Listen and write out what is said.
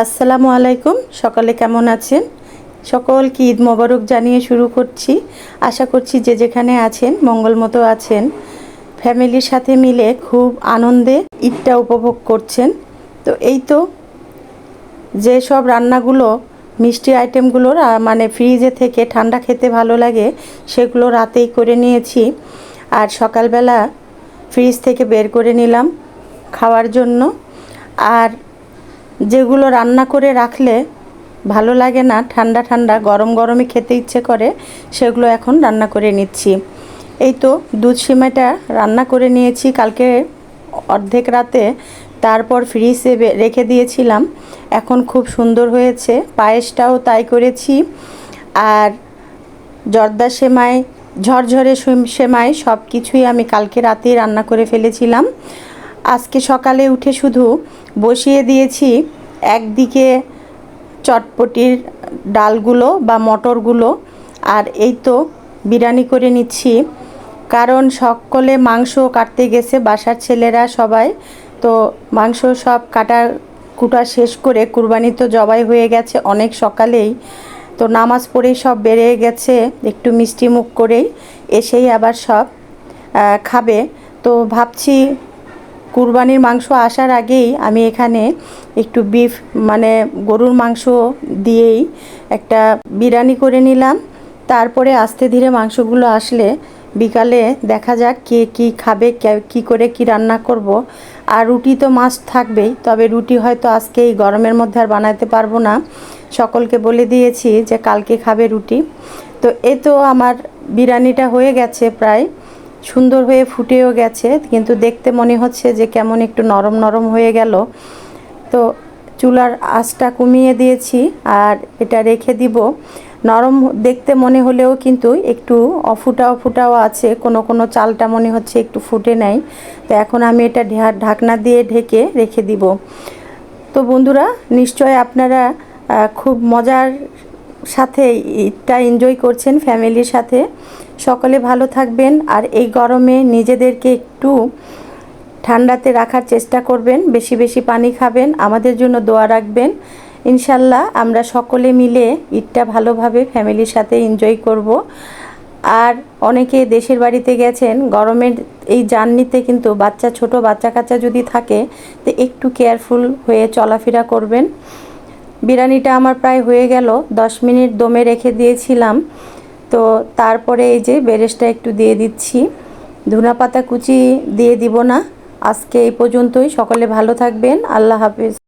আসসালামু আলাইকুম, সকালে কেমন আছেন? সকলকে ঈদ মোবারক জানিয়ে শুরু করছি। আশা করছি যে যেখানে আছেন, মঙ্গল মতো আছেন। ফ্যামিলির সাথে মিলে খুব আনন্দে ঈদটা উপভোগ করছেন। তো এই তো যে সব রান্নাগুলো, মিষ্টি আইটেমগুলোর মানে ফ্রিজে থেকে ঠান্ডা খেতে ভালো লাগে, সেগুলো রাতেই করে নিয়েছি। আর সকালবেলা ফ্রিজ থেকে বের করে নিলাম খাওয়ার জন্য। আর যেগুলো রান্না করে রাখলে ভালো লাগে না, ঠান্ডা ঠান্ডা, গরম গরমে খেতে ইচ্ছে করে, সেগুলো এখন রান্না করে নিচ্ছি। এই তো দুধ সিমাইটা রান্না করে নিয়েছি, কালকে অর্ধেক রাতে। তারপর ফ্রিজে রেখে দিয়েছিলাম। এখন খুব সুন্দর হয়েছে, পায়েসটাও তাই করেছি। আর জর্দা সেমাই, ঝরঝরে সেমাই সব কিছুই আমি কালকে রাতেই রান্না করে ফেলেছিলাম। আজকে সকালে উঠে শুধু বসিয়ে দিয়েছি একদিকে চটপটির ডালগুলো বা মটরগুলো আর এই তো বিরিয়ানি করে নিচ্ছি। কারণ সকলে মাংস কাটতে গেছে, বাসার ছেলেরা সবাই। তো মাংস সব কাটা কুটা শেষ করে কুরবানি তো জবাই হয়ে গেছে অনেক সকালেই। তো নামাজ পড়েই সব বেড়ে গেছে, একটু মিষ্টি মুখ করেই এসেই আবার সব খাবে। তো ভাবছি কুরবানির মাংস আসার আগেই আমি এখানে একটু বিফ মানে গরুর মাংস দিয়েই একটা বিরিয়ানি করে নিলাম। তারপরে আস্তে ধীরে মাংসগুলো আসলে বিকালে দেখা যাক কে কি খাবে, কে- করে কি রান্না করব। আর রুটি তো মাছ থাকবেই, তবে রুটি হয়তো আজকে এই গরমের মধ্যে আর বানাতে পারব না। সকলকে বলে দিয়েছি যে কালকে খাবে রুটি। তো এ তো আমার বিরিয়ানিটা হয়ে গেছে প্রায়। সুন্দর হয়ে ফুটেও গেছে, কিন্তু দেখতে মনে হচ্ছে যে কেমন একটু নরম নরম হয়ে গেল। তো চুলার আঁচটা কমিয়ে দিয়েছি আর এটা রেখে দিব। নরম দেখতে মনে হলেও কিন্তু একটু অফুটা অফুটাও আছে, কোনো কোনো চালটা মনে হচ্ছে একটু ফুটে নেয় তো এখন আমি এটা ঢাকনা দিয়ে ঢেকে রেখে দিব। তো বন্ধুরা, নিশ্চয় আপনারা খুব মজার সাথে ঈদটা এনজয় করছেন ফ্যামিলির সাথে। সকলে ভালো থাকবেন আর এই গরমে নিজেদেরকে একটু ঠান্ডাতে রাখার চেষ্টা করবেন, বেশি বেশি পানি খাবেন, আমাদের জন্য দোয়া রাখবেন। ইনশাল্লাহ আমরা সকলে মিলে ঈদটা ভালোভাবে ফ্যামিলির সাথে এনজয় করব। আর অনেকে দেশের বাড়িতে গেছেন, গরমের এই জার্নিতে কিন্তু বাচ্চা, ছোট বাচ্চা কাচ্চা যদি থাকে, তো একটু কেয়ারফুল হয়ে চলাফেরা করবেন। বিরিয়ানিটা আমার প্রায় হয়ে গেল, দশ মিনিট দমে রেখে দিয়েছিলাম। তো তারপরে এই যে বেরেসটা একটু দিয়ে দিচ্ছি। ধুনা পাতা কুচি দিয়ে দিব না। আজকে এই পর্যন্তই। সকলে ভালো থাকবেন। আল্লাহ হাফিজ।